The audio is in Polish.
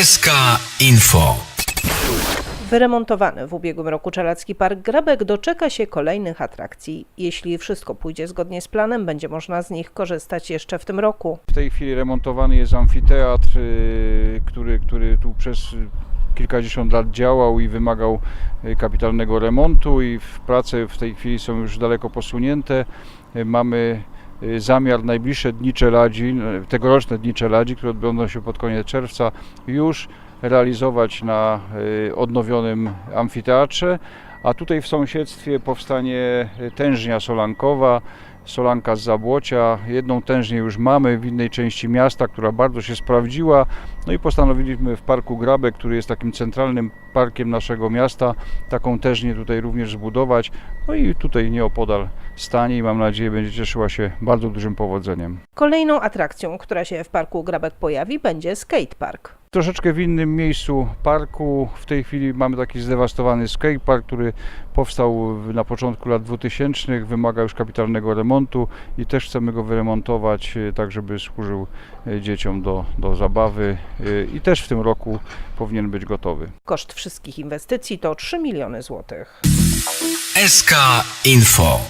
SK Info. Wyremontowany w ubiegłym roku Czeladski Park Grabek doczeka się kolejnych atrakcji. Jeśli wszystko pójdzie zgodnie z planem, będzie można z nich korzystać jeszcze w tym roku. W tej chwili remontowany jest amfiteatr, y, który, który tu przez kilkadziesiąt lat działał i wymagał y, kapitalnego remontu i w prace w tej chwili są już daleko posunięte. Y, Mamy zamiar najbliższe dni czeladzi, y, tegoroczne dni czeladzi, które odbędą się pod koniec czerwca, już realizować na y, odnowionym amfiteatrze. A tutaj w sąsiedztwie powstanie tężnia solankowa, solanka z Zabłocia. Jedną tężnię już mamy w innej części miasta, która bardzo się sprawdziła. No i postanowiliśmy w Parku Grabek, który jest takim centralnym parkiem naszego miasta, taką tężnię tutaj również zbudować. No i tutaj nieopodal stanie i mam nadzieję będzie cieszyła się bardzo dużym powodzeniem. Kolejną atrakcją, która się w Parku Grabek pojawi, będzie skatepark. Troszeczkę w innym miejscu parku. W tej chwili mamy taki zdewastowany skatepark, który powstał na początku lat 2000, wymaga już kapitalnego remontu i też chcemy go wyremontować, e, tak żeby służył e, dzieciom do, do zabawy e, i też w tym roku powinien być gotowy. Koszt wszystkich inwestycji to 3 miliony złotych. SK Info.